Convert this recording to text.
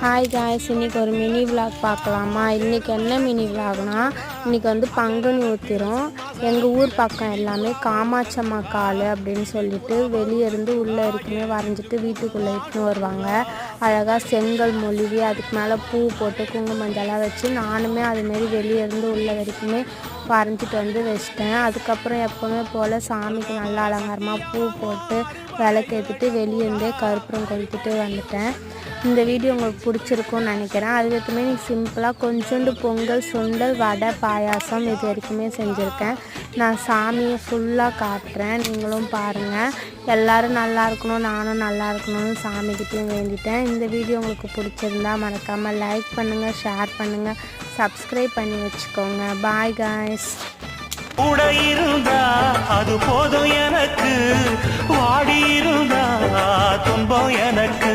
Hi guys இன்றைக்கி ஒரு mini vlog பார்க்கலாமா? இன்றைக்கி என்ன மினி விளாக்னா இன்றைக்கி வந்து பங்குனி ஊத்திரும் எங்கள் ஊர் பக்கம் எல்லாமே காமாட்சம்மா கால் அப்படின்னு சொல்லிட்டு வெளியே இருந்து உள்ளே இருக்குமே வரைஞ்சிட்டு வீட்டுக்குள்ளே இட்டுன்னு வருவாங்க. அழகாக செங்கல் மொழிவி அதுக்கு மேலே பூ போட்டு குங்குமஞ்செல்லாம் வச்சு நானுமே அதுமாரி வெளியே இருந்து உள்ள வரைக்குமே வரைஞ்சிட்டு வந்து வச்சிட்டேன். அதுக்கப்புறம் எப்போவுமே போல் சாமிக்கு நல்லா அலங்காரமாக பூ போட்டு விளக்கேற்றிட்டு வெளியே இருந்தே கற்பூரம் கொளுத்திட்டு வந்துட்டேன். இந்த வீடியோ உங்களுக்கு பிடிச்சிருக்கும்னு நினைக்கிறேன். அதுக்கப்புறமே நீ சிம்பிளாக கொஞ்சோண்டு பொங்கல் சுண்டல் வடை பாயாசம் இது வரைக்குமே செஞ்சுருக்கேன். நான் சாமியை ஃபுல்லாக காட்டுறேன். நீங்களும் பாருங்கள் எல்லோரும் நல்லா இருக்கணும் நானும் நல்லா இருக்கணும்னு சாமிக்கிட்டையும் வேண்டிட்டேன். இந்த வீடியோ உங்களுக்கு பிடிச்சிருந்தா மறக்காமல் லைக் பண்ணுங்கள் ஷேர் பண்ணுங்கள் சப்ஸ்கிரைப் பண்ணி வச்சுக்கோங்க. பாய் காய்ஸ் கூட இருந்தா அது போதும் எனக்கு. வாடி இருந்தா துன்பம் எனக்கு.